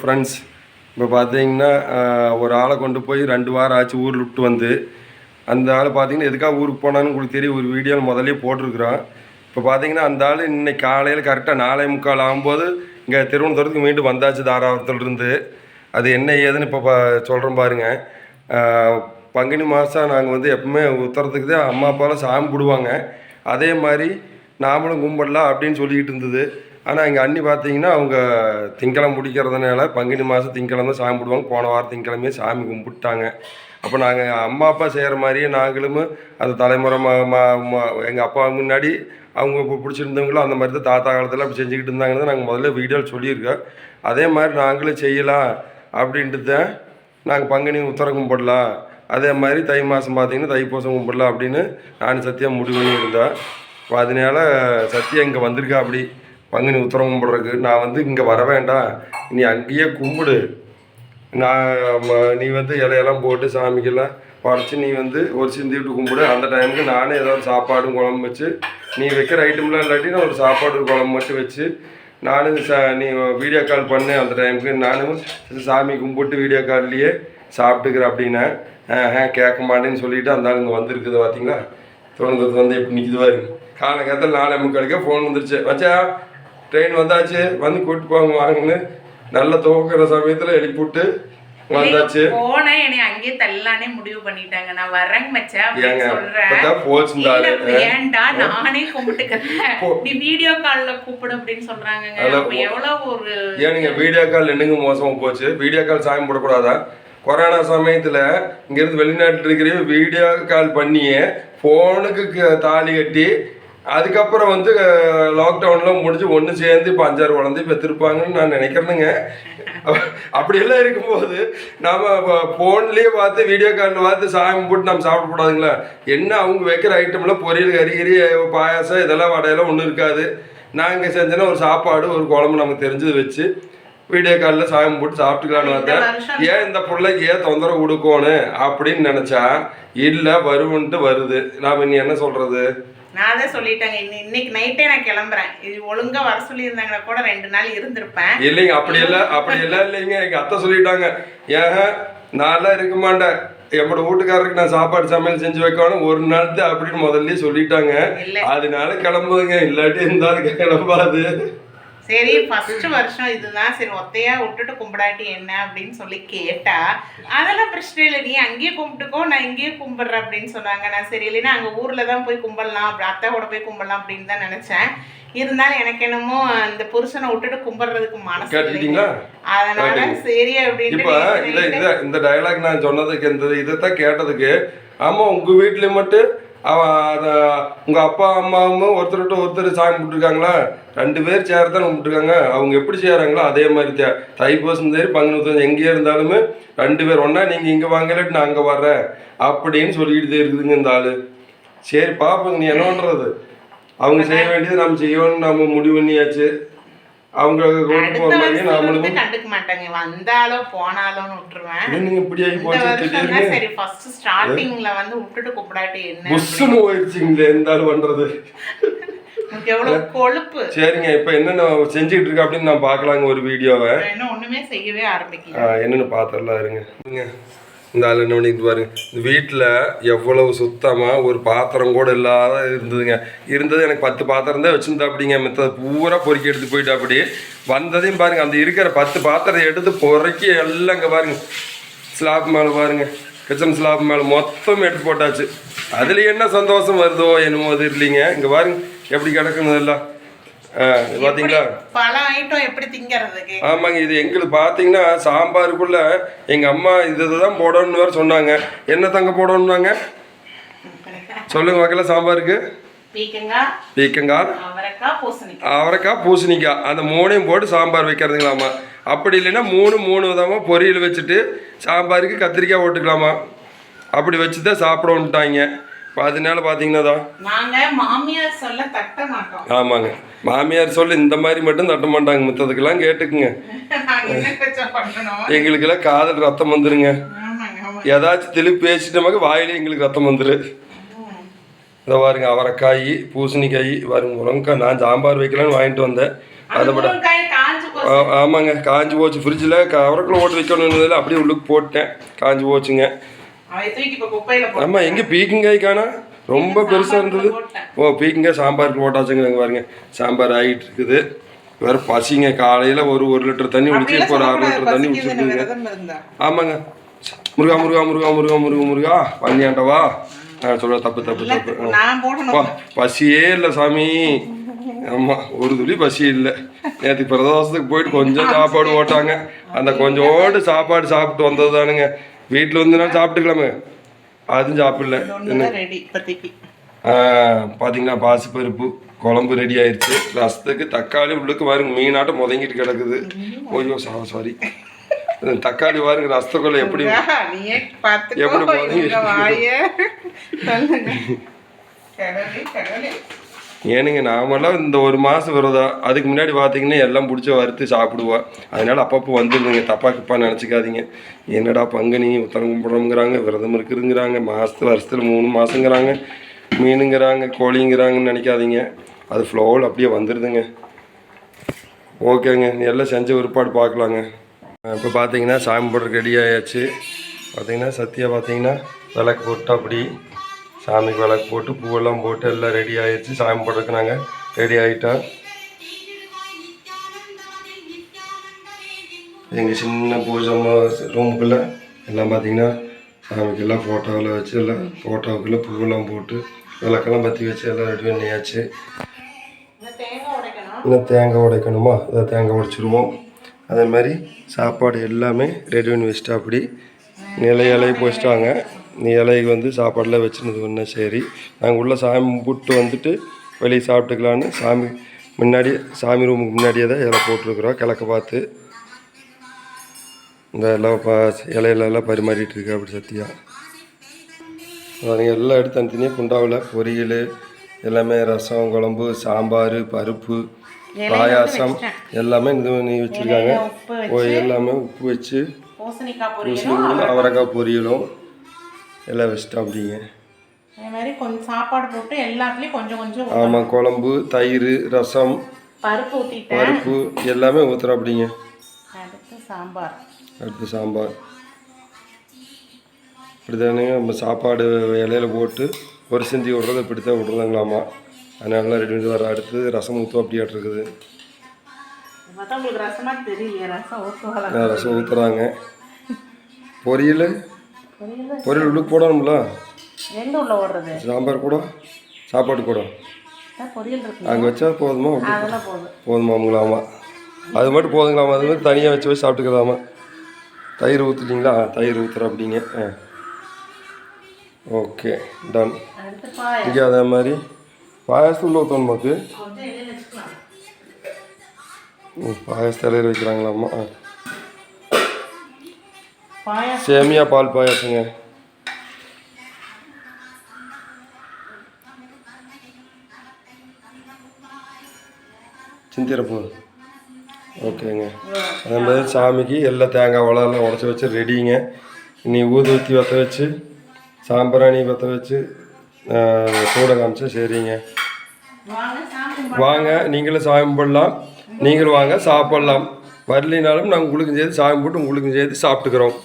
Friends இப்போ பார்த்தீங்கன்னா ஒரு ஆளை கொண்டு போய் ரெண்டு வாரம் ஆச்சு ஊரில் விட்டு வந்து. அந்த ஆள் பார்த்தீங்கன்னா எதுக்காக ஊருக்கு போனான்னு உங்களுக்கு தெரியும். ஒரு வீடியோவில் முதலே போட்டிருக்கிறோம் இப்போ பார்த்தீங்கன்னா அந்த ஆள் இன்னைக்கு காலையில் கரெக்டாக நாலே முக்கால் ஆகும்போது இங்கே திருவனந்தபுரத்துக்கு மீண்டும் வந்தாச்சு தாராபுரத்துலேருந்து அது என்ன ஏதுன்னு இப்போ பா சொல்கிறோம் பாருங்க. பங்குனி மாதம் நாங்கள் வந்து எப்பவுமே உத்தரத்துக்கு தான் அம்மா அப்பாலாம் சாமி கும்பிடுவாங்க. அதே மாதிரி நாமளும் கும்பிடலாம் அப்படின்னு சொல்லிக்கிட்டு இருந்தது. ஆனால் எங்கள் அண்ணி பார்த்தீங்கன்னா அவங்க திங்களம் முடிக்கிறதுனால பங்குனி மாதம் திங்கிழமை சாமி கும்பிடுவாங்க போன வாரம் திங்கிழமையே சாமி கும்பிட்டாங்க. அப்போ நாங்கள் அம்மா அப்பா செய்கிற மாதிரியே நாங்களும் அந்த தலைமுறை மா எங்கள் அப்பா முன்னாடி அவங்க இப்போ பிடிச்சிருந்தவங்களும் அந்த மாதிரி தான் தாத்தா காலத்தில் அப்படி செஞ்சுக்கிட்டு இருந்தாங்கன்னு நாங்கள் முதல்ல வீடியோவில் சொல்லியிருக்கோம். அதே மாதிரி நாங்களும் செய்யலாம் அப்படின்ட்டு தான் நாங்கள் பங்குனி உத்தரம் கும்பிடலாம். அதே மாதிரி தை மாதம் பார்த்தீங்கன்னா தைப்பூசம் கும்பிடலாம் அப்படின்னு நான் சத்தியம் முடிவு பண்ணியிருந்தேன் இப்போ அதனால சத்யா இங்கே வந்திருக்கா அப்படி. பங்குனி உத்தரம் கும்பிட்றதுக்கு நான் வந்து இங்கே வர வேண்டாம். நீ அங்கேயே கும்பிடு. நான் நீ வந்து இலையெல்லாம் போட்டு சாமிக்கெல்லாம் படைச்சி நீ வந்து ஒரு சிந்தி விட்டு கும்பிடு. அந்த டைமுக்கு நானே ஏதாவது சாப்பாடும் குழம்பு வச்சு நீ வைக்கிற ஐட்டம்லாம் இல்லாட்டி நான் ஒரு சாப்பாடு ஒரு குழம்பு மட்டும் வச்சு நானும் சா நீ வீடியோ கால் பண்ணு. அந்த டைமுக்கு நானும் சாமி கும்பிட்டு வீடியோ கால்லையே சாப்பிட்டுக்கிற அப்படின்னா ஆ கேட்க மாட்டேன்னு சொல்லிட்டு அந்த ஆள் இங்கே வந்திருக்குது பார்த்தீங்களா தோணுங்கிறது வந்து எப்படி நிற்குது பாருங்க காலங்காலத்தில் நாலே முக்காலுக்கே ஃபோன் வந்துருச்சு. வச்சா ட்ரெயின் வந்தாச்சு. வந்து கூப்பிட்டு போங்க வாங்கன்னு நல்ல துவக்கிற சமயத்தில் எழுப்பிவிட்டு வந்தாச்சு. போனேன் என்னை அங்கேயே தள்ளானே முடிவு பண்ணிட்டாங்க. நான் வரேங்க மச்சான் சொல்றேன். இப்பதான் போச்சு இந்த ஆளு. இல்ல, வேண்டாம் நானே கும்பிட்டுக்கிறேன் போ. நீ வீடியோ கால்ல கூப்பிடு அப்படின்னு அப்ப எவ்வளவு ஒரு ஏனுங்க வீடியோ கால் என்னங்க மோசமாக போச்சு. வீடியோ கால் சாமி போடக்கூடாதா? கொரோனா சமயத்தில் இங்கேருந்து வெளிநாட்டில் இருக்கிற வீடியோ கால் பண்ணியே ஃபோனுக்கு தாலி கட்டி அதுக்கப்புறம் வந்து லாக்டவுன்லாம் முடிஞ்சு ஒன்று சேர்ந்து இப்போ அஞ்சாறு குழந்தை பெற்றிருப்பாங்கன்னு நான் நினைக்கிறேனுங்க. அப்படியெல்லாம் இருக்கும்போது நாம் ஃபோன்லேயே பார்த்து வீடியோ காலில் பார்த்து சாமி போட்டு நம்ம சாப்பிடக்கூடாதுங்களா என்ன அவங்க வைக்கிற ஐட்டம்லாம் பொரியல் கறி கறி பாயாசம் இதெல்லாம் வடையெல்லாம் ஒன்றும் இருக்காது. நாங்கள் செஞ்சோன்னா ஒரு சாப்பாடு ஒரு குழம்பு நமக்கு தெரிஞ்சது வச்சு வீடியோ காலில் சாமி போட்டு சாப்பிட்டுக்கலான்னு வந்தேன் ஏன் இந்த பிள்ளைக்கு ஏன் தொந்தரவு கொடுக்கணும் அப்படின்னு நினச்சா இல்லை வருவன்ட்டு வருது. நாம் இனி என்ன சொல்கிறது நான் தான் சொல்லிட்டேங்க இன்னி- இன்னைக்கு நைட்டே நான் கிளம்புறேன். இது ஒழுங்கா வர சொல்லியிருந்தாங்கன்னா கூட ரெண்டு நாள் இருந்திருப்பேன். இல்லைங்க அப்படி எல்லாம் அப்படி எல்லாம் இல்லைங்க. எங்கள் அத்தை சொல்லிட்டாங்க ஏன் நான்லாம் இருக்க மாட்டேன். என்னோட வீட்டுக்காரருக்கு நான் சாப்பாடு சமையல் செஞ்சு வைக்கணும் ஒரு நாள் தான் அப்படின்னு முதல்ல சொல்லிட்டாங்க. அதனால கிளம்புதுங்க. இல்லாட்டி இருந்தாலும் கிளம்பாது. சரி ஃபர்ஸ்ட் வருஷம் இதுதான். சரி ஒத்தையா விட்டுட்டு கும்பிடாட்டி என்ன அப்படின்னு சொல்லி கேட்டா அதெல்லாம் பிரச்சனை இல்லை. நீ அங்கேயே கும்பிட்டுக்கோ நான் இங்கேயே கும்பிடுறேன் அப்படின்னு சொன்னாங்க. நான் சரி இல்லைன்னா அங்கே ஊரில் தான் போய் கும்பிடலாம். அப்படி அத்தை கூட போய் கும்பிடலாம் அப்படின்னு தான் நினச்சேன். இருந்தாலும் எனக்கு என்னமோ இந்த புருஷனை விட்டுட்டு கும்பிடுறதுக்கு மனசு. கேட்டுட்டீங்களா அதனால சரி இதை இந்த டயலாக் நான் சொன்னதுக்கு இந்த இதைத்தான் கேட்டதுக்கு ஆமாம் உங்கள் வீட்டில் மட்டும் அவன் அதை உங்கள் அப்பா அம்மாவும் ஒருத்தர்கிட்ட ஒருத்தர் சாமி கும்பிட்டுருக்காங்களா? ரெண்டு பேர் சேர தான் கும்பிட்டுருக்காங்க. அவங்க எப்படி செய்கிறாங்களோ அதே மாதிரி தே தைப்பூசம் சரி பங்குனு எங்கே இருந்தாலுமே ரெண்டு பேர் ஒன்றா நீங்கள் இங்கே வாங்கலட்டு நான் அங்கே வர்றேன். அப்படின்னு சொல்லிக்கிட்டு இருக்குதுங்க இந்த ஆள். சரி பார்ப்போங்க நீ என்ன பண்ணுறது அவங்க செய்ய வேண்டியது நம்ம செய்யணும்னு நம்ம முடிவு பண்ணியாச்சு. அவங்க கொண்டு மாதிரியே வருஷம் நாமளும் கண்டுக்க மாட்டாங்க. வந்தாலோ விட்டுருவேன். நீங்க இப்படி ஆகி போச்சு சரி ஃபர்ஸ்ட் ஸ்டார்டிங்ல வந்து விட்டுட்டு கும்பிடாட்டி என்ன போயிடுச்சுங்களே எந்த ஆள் பண்றது. சரிங்க இப்போ என்னென்ன செஞ்சுக்கிட்டு இருக்கா அப்படின்னு நான் பார்க்கலாங்க ஒரு வீடியோவை. இன்னும் ஒண்ணுமே செய்யவே ஆரம்பிக்கல. என்னன்னு இருங்க. இருங்க. இந்த ஆள் என்ன பண்ணிட்டு பாருங்க இந்த வீட்டில் எவ்வளவு சுத்தமாக ஒரு பாத்திரம் கூட இல்லாத இருந்ததுங்க. இருந்தது எனக்கு பத்து பாத்திரம் தான் வச்சுருந்தா அப்படிங்க மித்த பூரா பொறுக்கி எடுத்து போயிட்டு அப்படி வந்ததையும் பாருங்கள் அந்த இருக்கிற பத்து பாத்திரத்தை எடுத்து பொறுக்கி எல்லாம் இங்கே பாருங்க. ஸ்லாப் மேலே பாருங்க. கிச்சன் ஸ்லாப் மேலே மொத்தம் எடுத்து போட்டாச்சு. அதில் என்ன சந்தோஷம் வருதோ என்னமோ அது இல்லைங்க இங்கே பாருங்க எப்படி கிடக்குன்னு எல்லாம் பார்த்தீங்களா பல ஐட்டம் எப்படி திங்கறதுக்கு? ஆமாங்க இது எங்களுக்கு பார்த்தீங்கன்னா சாம்பாருக்குள்ள எங்கள் அம்மா இது தான் போடணும்னு வேறு சொன்னாங்க. என்ன தங்க போடணும்னாங்க? சொல்லுங்க மக்கள சாம்பாருக்கு. பீக்கங்காய் அவரைக்காய் பூசணிக்காய். அந்த மூணையும் போட்டு சாம்பார் வைக்கிறதுங்களாமா அப்படி இல்லைன்னா மூணு மூணு விதமாக பொரியல் வச்சுட்டு சாம்பாருக்கு கத்திரிக்காய் ஓட்டுக்கலாமா அப்படி வச்சு தான் சாப்பிடணுன்ட்டாங்க இப்போ அதனால பார்த்தீங்கன்னா மாமியார் சொல்ல தட்ட மாட்டோம். ஆமாங்க. மாமியார் சொல்லி இந்த மாதிரி மட்டும் தட்ட மாட்டாங்க. மித்ததுக்கெல்லாம் கேட்டுக்குங்க. எங்களுக்கெல்லாம் காதல் ரத்தம் வந்துருங்க. ஏதாச்சும் தெளிவு பேசிட்டோமாக்க வாயிலே எங்களுக்கு ரத்தம் வந்துரு. இதை பாருங்க அவரைக்காய் பூசணிக்காய் பாருங்க முருங்கைக்காய். நான் சாம்பார் வைக்கலாம்னு வாங்கிட்டு வந்தேன். போச்சு ஆ- ஆமாங்க காஞ்சி போச்சு. ஃப்ரிட்ஜில் கவரக்குள்ள ஓட்டு வைக்கணும்னதில் அப்படியே உள்ளுக்கு போட்டேன். காஞ்சி போச்சுங்க. ஆமாம் எங்கே பீக்கிங்காய் காணா ரொம்ப பெருசாக இருந்தது. ஓ பீக்கிங்காய் சாம்பாருக்கு போட்டாச்சுங்க பாருங்க. சாம்பார் ஆகிட்டு இருக்குது. வேறு பசிங்க காலையில் ஒரு ஒரு லிட்டர் தண்ணி குடிச்சு இப்போ ஒரு அரை லிட்டர் தண்ணி குடிச்சிருக்குங்க ஆமாங்க. முருகா முருகா முருகா முருகா முருகா முருகா பண்ணியாண்டவா நான் சொல்ல தப்பு தப்பு தப்பு. பசியே இல்லை சாமி. ஆமாம் ஒரு துளி பசி இல்லை. நேற்று பிரதோஷத்துக்கு போயிட்டு கொஞ்சம் சாப்பாடு போட்டாங்க. அந்த கொஞ்சோண்டு சாப்பாடு சாப்பிட்டு வந்தது தானுங்க வீட்டில் வந்துனா சாப்பிட்டுக்கலாமே. அதுவும் சாப்பிடல. பார்த்தீங்கன்னா பாசிப்பருப்பு குழம்பு ரெடி ஆயிடுச்சு ரசத்துக்கு தக்காளி உள்ளுக்கு பாருங்க மீனாட்டம் முதங்கிட்டு கிடக்குது. ஓய்யோ சா சாரி தக்காளி பாருங்க ரசத்துக்குள்ள எப்படி எப்படி போகுது? ஏனுங்க நாமெல்லாம் இந்த ஒரு மாதம் விரதம். அதுக்கு முன்னாடி பார்த்தீங்கன்னா எல்லாம் பிடிச்ச வறுத்து சாப்பிடுவோம். அதனால் அப்பப்போ வந்துடுதுங்க தப்பா கிப்பா நினச்சிக்காதீங்க. என்னடா பங்குனி உத்தரம் கும்பிட்றோங்கிறாங்க விரதம் இருக்குதுங்கிறாங்க மாதத்து வருஷத்தில் மூணு மாதங்கிறாங்க மீனுங்கிறாங்க கோழிங்கிறாங்கன்னு நினைக்காதீங்க. அது ஃப்ளோவில் அப்படியே வந்துடுதுங்க ஓகேங்க எல்லாம் செஞ்ச ஒருபாடு பார்க்கலாங்க. இப்போ பார்த்தீங்கன்னா சாமி போடுறதுக்கு ரெடி ஆயாச்சு. பார்த்தீங்கன்னா சத்தியாக பார்த்தீங்கன்னா விளக்கு போட்டு அப்படி. சாமிக்கு விளக்கு போட்டு பூவெல்லாம் போட்டு எல்லாம் ரெடி ஆயிடுச்சு. சாமி போடுறதுக்கு நாங்கள் ரெடி ஆகிட்டோம் எங்கள் சின்ன பூஜை ரூமுக்குள்ளே எல்லாம் பார்த்தீங்கன்னா சாமிக்கெல்லாம் ஃபோட்டோவில் வச்சு எல்லாம் ஃபோட்டோவுக்குள்ளே பூவெல்லாம் போட்டு விளக்கெல்லாம் பற்றி வச்சு எல்லாம் ரெடி பண்ணியாச்சு. தேங்காய் இன்னும் தேங்காய் உடைக்கணுமா? அதை தேங்காய் உடைச்சிருவோம். அதே மாதிரி சாப்பாடு எல்லாமே ரெடி பண்ணி வச்சுட்டா அப்படி. நிலை இலையை போச்சிட்டாங்க. இலைக்கு வந்து சாப்பாடெல்லாம் வச்சுனது ஒன்று சரி. நாங்கள் உள்ள சாமி கும்பிட்டு வந்துட்டு வெளியே சாப்பிட்டுக்கலான்னு சாமி முன்னாடி சாமி ரூமுக்கு முன்னாடியே தான் இலை போட்டிருக்குறோம் கிழக்க பார்த்து. இந்த எல்லாம் பா இலையில எல்லாம் பரிமாறிட்டு இருக்கு அப்படி சத்தியா. அதுங்க எல்லாம் எடுத்து தனித்தனியாக குண்டாவில் பொரியல் எல்லாமே ரசம் குழம்பு சாம்பார் பருப்பு பாயாசம் எல்லாமே இது பண்ணி வச்சுருக்காங்க. எல்லாமே உப்பு வச்சு பூசணிக்காய் அவரைக்காய் பொரியலும். எல்லாம் வச்சுட்டோம் அப்படிங்க. அதே மாதிரி கொஞ்சம் சாப்பாடு போட்டு எல்லாத்துலேயும் கொஞ்சம் கொஞ்சம் ஆமாம் குழம்பு தயிர் ரசம் பருப்பு ஊற்றிட்டேன் பருப்பு எல்லாமே ஊற்றுறோம் அப்படிங்க. அடுத்து சாம்பார். அடுத்து சாம்பார். இப்படி தானே நம்ம சாப்பாடு இலையில போட்டு ஒரு செஞ்சு விட்றது இப்படி தான் விட்றதுங்களாமா அதனால ரெடி பண்ணி வர அடுத்து ரசம் ஊற்றும் அப்படியாட்டு இருக்குது. ரசம் ஊற்றுறாங்க பொரியல்? பொரியல் உள்ளுக்கு போடணும்ல? எந்த உள்ள ஓடுறது சாம்பார் கூட சாப்பாடு கூட. அதான் பொரியல் இருக்கு அங்கே வச்சா போதுமா? அதெல்லாம் போதும். போதுமாங்களாமா அது மட்டும் போதுங்களாமா? அது மாதிரி தனியாக வச்சு வச்சு சாப்பிட்டுக்கலாமா? தயிர் ஊற்றுட்டீங்களா தயிர் ஊற்றுற அப்படிங்க ஆ. ஓகே டன் இங்கே அதே மாதிரி பாயாசத்தில் ஊற்றணும் நமக்கு பாயாச தலையில் வைக்கிறாங்களாம்மா ஆ. சேமியா பால் பாயாசங்க. சிந்திரப்பூ. ஓகேங்க. அதே மாதிரி சாமிக்கு எல்லா தேங்காய் வளரெல்லாம் உடச்சி வச்சு ரெடிங்க. நீ ஊதுவத்தி வற்ற வச்சு சாம்பிராணி வற்ற வச்சு கூட காமிச்சா சரிங்க வாங்க நீங்களும் சாமி கும்பிடலாம். நீங்களும் வாங்க சாப்பிடலாம். வரலினாலும் நாங்கள் உங்களுக்கும் சேர்த்து சாமி போட்டு உங்களுக்கும் சேர்த்து சாப்பிட்டுக்கிறோம்.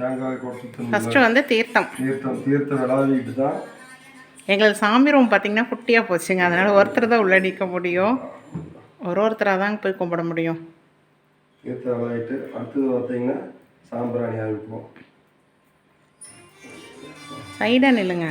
தேங்காய் கொடுத்து ஃபஸ்ட்டு வந்து தீர்த்தம். தீர்த்தம் தீர்த்த விளாடிட்டு தான் எங்களுக்கு சாமி ரூம் பார்த்தீங்கன்னா குட்டியாக போச்சுங்க. அதனால் ஒருத்தர் தான் உள்ள நிற்க முடியும். ஒரு ஒருத்தராக தான் போய் கும்பிட முடியும். தீர்த்த விளாடிட்டு அடுத்தது பார்த்தீங்கன்னா சாம்பிராணி ஆரம்பிப்போம் சைடாக நில்லுங்க.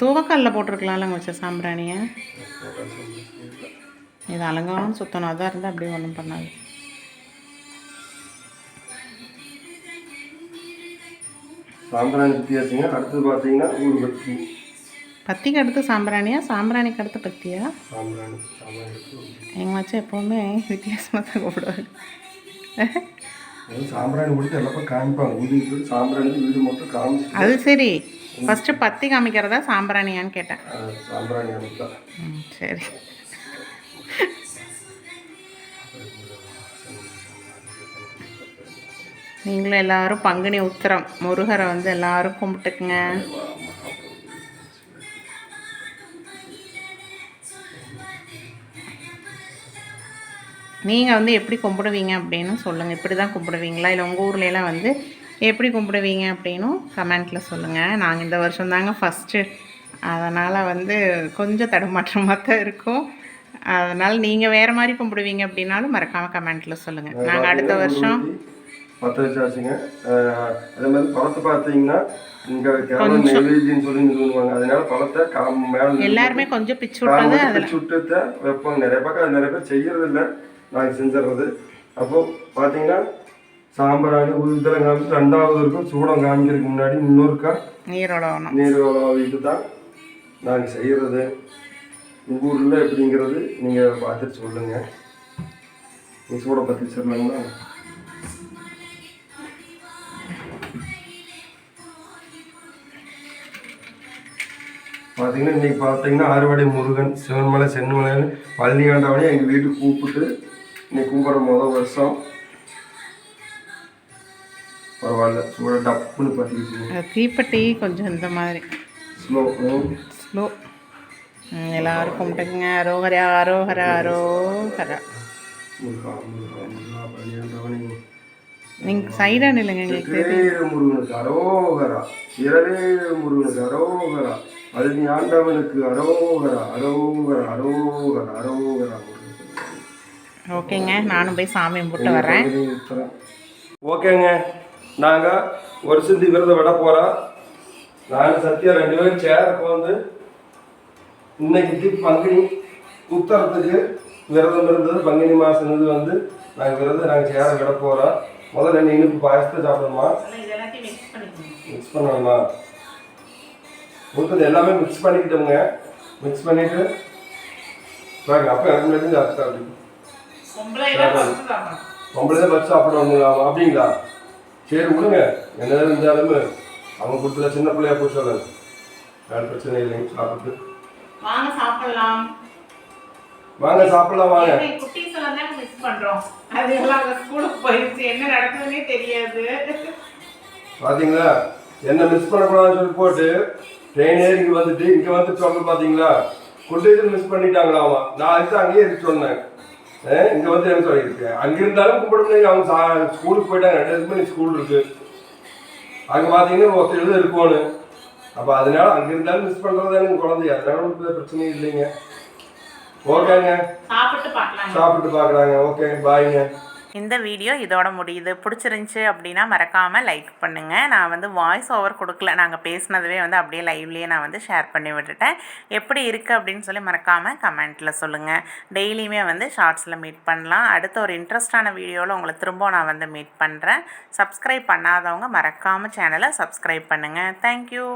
தூவக்கல்லில் போட்டிருக்கலாம்லங்க வச்ச சாம்பிராணியை. இது அலங்காரம் சுத்தணும். அதான் இருந்தால் அப்படியே ஒன்றும் பண்ணாது. சாம்பிராணி சுற்றியாச்சுங்க அடுத்தது பார்த்தீங்கன்னா ஊதுபத்தி பத்திக்கு அடுத்து சாம்பிராணியா? சாம்பிராணிக்கு அடுத்து பத்தியா? சாம்பிராணி எடுத்து எங்கள் வச்சு எப்போவுமே வித்தியாசமாக தான் கூப்பிடுவாங்க அது சாம்பிராணி முடித்து எல்லாமே காமிப்பாங்க. ஊதிட்டு சாம்பிராணி வீடு மட்டும் காமிச்சு அது சரி. ஃபஸ்ட்டு பத்தி காமிக்கிறதா சாம்பிராணியான்னு கேட்டேன். சாம்பிராணி சரி. நீங்களும் எல்லாரும் பங்குனி உத்திரம். முருகரை வந்து எல்லாரும் கும்பிட்டுக்குங்க. நீங்கள் வந்து எப்படி கும்பிடுவீங்க அப்படின்னு சொல்லுங்கள் இப்படி தான் கும்பிடுவீங்களா? இல்லை உங்கள் ஊர்லலாம் வந்து எப்படி கும்பிடுவீங்க அப்படின்னும் கமெண்ட்டில் சொல்லுங்கள் நாங்கள் இந்த வருஷம் தாங்க ஃபஸ்ட்டு அதனால் வந்து கொஞ்சம் தடுமாற்றமாக தான் இருக்கும். அதனால் நீங்கள் வேறு மாதிரி கும்பிடுவீங்க அப்படின்னாலும் மறக்காமல் கமெண்ட்டில் சொல்லுங்கள் நாங்கள் அடுத்த வருஷம் பற்ற வச்சாச்சுங்க. அதே மாதிரி பழத்தை பார்த்தீங்கன்னா இங்கே கேரளம் நெய்வேத்தின்னு சொல்லி சொல்லுவாங்க அதனால பழத்தை காம் மேலே எல்லாருமே கொஞ்சம் பிச்சு விட்டது அதில் சுட்டு வைப்பாங்க. நிறைய பக்கம் அது நிறைய பேர் செய்யறது இல்லை நாங்கள் செஞ்சிடுறது. அப்போ பார்த்தீங்கன்னா சாம்பிராணி உதித்தலம் காமிச்சு ரெண்டாவது இருக்கும். சூடம் காமிக்கிறதுக்கு முன்னாடி இன்னொருக்கா நீரோடணும் நீர் இது தான் நாங்கள் செய்கிறது உங்கள் ஊரில் எப்படிங்கிறது நீங்கள் பார்த்துட்டு சொல்லுங்கள் நீ சூட பற்றி சொல்லணுங்களா பார்த்தீங்கன்னா இன்னைக்கு பார்த்தீங்கன்னா ஆறுவடை முருகன் சிவன்மலை சென்னிமலைன்னு பழனி ஆண்டவனே எங்கள் வீட்டுக்கு கூப்பிட்டு இன்னைக்கு கும்பிட்ற முதல் வருஷம். பரவாயில்ல சூட டப்புன்னு பற்றிக்கிச்சு தீப்பெட்டி கொஞ்சம் இந்த மாதிரி. ஸ்லோ ஸ்லோ எல்லாரும் கும்பிட்டுக்குங்க. முருகா பழனி ஆண்டவனே. நீங்கள் சைடாக நில்லுங்க எங்களுக்கு அரோகரா இரவேல் முருகனுக்கு அரோகரா. பழனி ஆண்டவனுக்கு அரோகரா அரோகரா அரோகரா அரோகரா. ஓகேங்க நானும் போய் சாமி கும்பிட்டு வரேன் ஓகேங்க நாங்கள் ஒரு சிந்தி விரதம் விட போகிறோம் நான் சத்யா ரெண்டு பேரும் சேருக்கு வந்து இன்னைக்கு பங்குனி உத்தரத்துக்கு விரதம் இருந்தது. பங்குனி மாதம் இது வந்து நாங்கள் விரதம் நாங்கள் சேர விட போகிறோம் முதல்ல இனிப்பு பாயசத்தை சாப்பிடணுமா? மிக்ஸ் பண்ணணுமா? கொடுத்தது எல்லாமே மிக்ஸ் பண்ணிக்கிட்டோங்க மிக்ஸ் பண்ணிட்டு பாருங்க அப்போ எனக்கு முன்னாடி சாப்பிட்டு சாப்பிட்டு பொம்பளை தான் வச்சு சாப்பிடணுங்களா அப்படிங்களா? சரி விடுங்க. என்ன இருந்தாலுமே அவங்க கொடுத்துல சின்ன பிள்ளையா போய் சொல்லுங்க வேறு பிரச்சனை இல்லைங்க சாப்பிட்டு. வாங்க சாப்பிடலாம். வாங்க சாப்பிடலாம் வாங்க. குட்டீஸ் எல்லாம் தான் மிஸ் பண்றோம். அது எல்லாம் ஸ்கூலுக்கு போயிடுச்சு என்ன நடக்குதுன்னே தெரியாது. பாத்தீங்களா? என்ன மிஸ் பண்ணக்கூடாதுன்னு சொல்லி போட்டு ட்ரெயின் இங்கே வந்துட்டு இங்கே வந்து சொல்ல பார்த்தீங்களா குட்டீஸில் மிஸ் பண்ணிட்டாங்களாமா நான் அதுக்கு அங்கேயே இருக்கு சொன்னேன். இங்க வந்து என்ன சொல்லியிருக்கு? அங்க இருந்தாலும் கும்பிட முடியாது. அவங்க சா- ஸ்கூலுக்கு போயிட்டாங்க ரெண்டு மணி ஸ்கூல் இருக்கு. அங்க பாத்தீங்கன்னா ஒருத்தர் எழுத இருக்கணும் அப்ப அதனால அங்க இருந்தாலும் மிஸ் பண்றது எனக்கு குழந்தை. அதனால ஒண்ணும் பிரச்சனை இல்லைங்க. ஓகேங்க. சாப்பிட்டு பார்க்கலாங்க. ஓகே பாய்ங்க இந்த வீடியோ இதோட முடியுது. பிடிச்சிருந்துச்சி அப்படின்னா மறக்காமல் லைக் பண்ணுங்கள் நான் வந்து வாய்ஸ் ஓவர் கொடுக்கல. நாங்கள் பேசினதுவே வந்து அப்படியே லைவ்லேயே நான் வந்து ஷேர் பண்ணி விட்டுட்டேன். எப்படி இருக்குது அப்படின்னு சொல்லி மறக்காமல் கமெண்ட்டில் சொல்லுங்கள் டெய்லியுமே வந்து ஷார்ட்ஸில் மீட் பண்ணலாம். அடுத்த ஒரு இன்ட்ரெஸ்டான வீடியோவில் உங்களை திரும்ப நான் வந்து மீட் பண்ணுறேன் சப்ஸ்கிரைப் பண்ணாதவங்க மறக்காமல் சேனலை சப்ஸ்கிரைப் பண்ணுங்கள் தேங்க்யூ